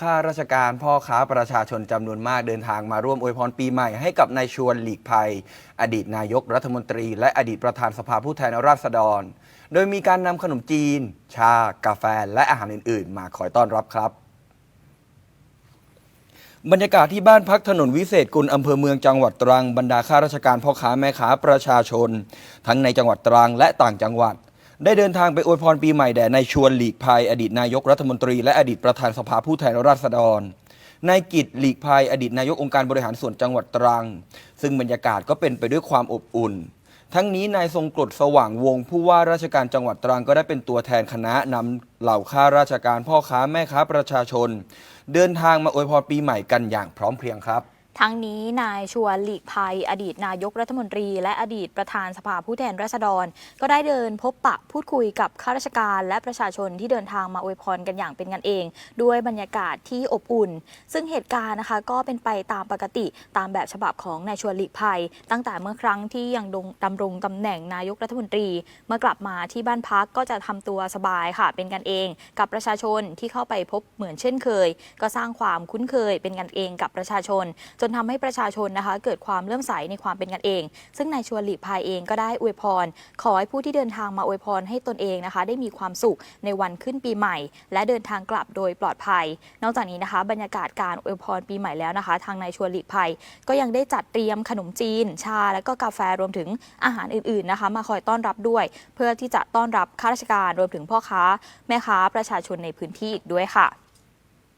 ข้าราชการพ่อค้าประชาชนจำนวนมากเดินทางมาร่วมอวยพรปีใหม่ให้กับนายชวนหลีกภัย อดีตนายกรัฐมนตรี และอดีตประธานสภาผู้แทนราษฎร โดยมีการนำขนมจีน ชา กาแฟ และอาหารอื่น ๆ มาคอยต้อนรับครับบรรยากาศที่บ้านพักถนนวิเศษกุลอำเภอเมืองจังหวัดตรังบรรดาข้าราชการพ่อค้าแม่ค้าประชาชน ทั้งในจังหวัดตรังและต่างจังหวัด ได้เดินทางไปอวยพรปีใหม่แด่นายชวนหลีกภัยอดีตนายกรัฐมนตรี และอดีตประธานสภาผู้แทนราษฎรนายกิจหลีกภัยอดีตนายกองค์การบริหารส่วนจังหวัดตรัง ซึ่งบรรยากาศก็เป็นไปด้วยความอบอุ่น ทั้งนี้นายทรงกรดสว่างวง ผู้ว่าราชการจังหวัดตรังก็ได้เป็นตัวแทนคณะนำเหล่าข้าราชการพ่อค้าแม่ค้าประชาชน เดินทางมาอวยพรปีใหม่กันอย่างพร้อมเพรียงครับ ทั้งนี้นายชวนหลีกภัย อดีตนายกรัฐมนตรี และอดีตประธานสภาผู้แทนราษฎร ก็ได้เดินพบปะพูดคุยกับข้าราชการและประชาชนที่เดินทางมาอวยพรกันอย่างเป็นกันเอง ด้วยบรรยากาศที่อบอุ่น ซึ่งเหตุการณ์นะคะก็เป็นไปตามปกติตามแบบฉบับของนายชวนหลีกภัย ตั้งแต่เมื่อครั้งที่ยังดงดำรงตำแหน่งนายกรัฐมนตรี เมื่อกลับมาที่บ้านพักก็จะทำตัวสบายค่ะ เป็นกันเอง กับประชาชนที่เข้าไปพบเหมือนเช่นเคย ก็สร้างความคุ้นเคยเป็นกันเองกับประชาชนจนทำให้ประชาชนนะคะ เกิดความเลื่อมใสในความเป็นกันเอง ซึ่งนายชวนหลีกภัยเองก็ได้อวยพร ขอให้ผู้ที่เดินทางมาอวยพรให้ตนเองนะคะ ได้มีความสุขในวันขึ้นปีใหม่ และเดินทางกลับโดยปลอดภัย นอกจากนี้นะคะ บรรยากาศการอวยพรปีใหม่แล้วนะคะ ทางนายชวนหลีกภัย ก็ยังได้จัดเตรียมขนมจีน ชา และก็กาแฟรวมถึงอาหารอื่นๆนะคะ มาคอยต้อนรับด้วย เพื่อที่จะต้อนรับข้าราชการรวมถึงพ่อค้า แม่ค้าประชาชนในพื้นที่อีกด้วยค่ะ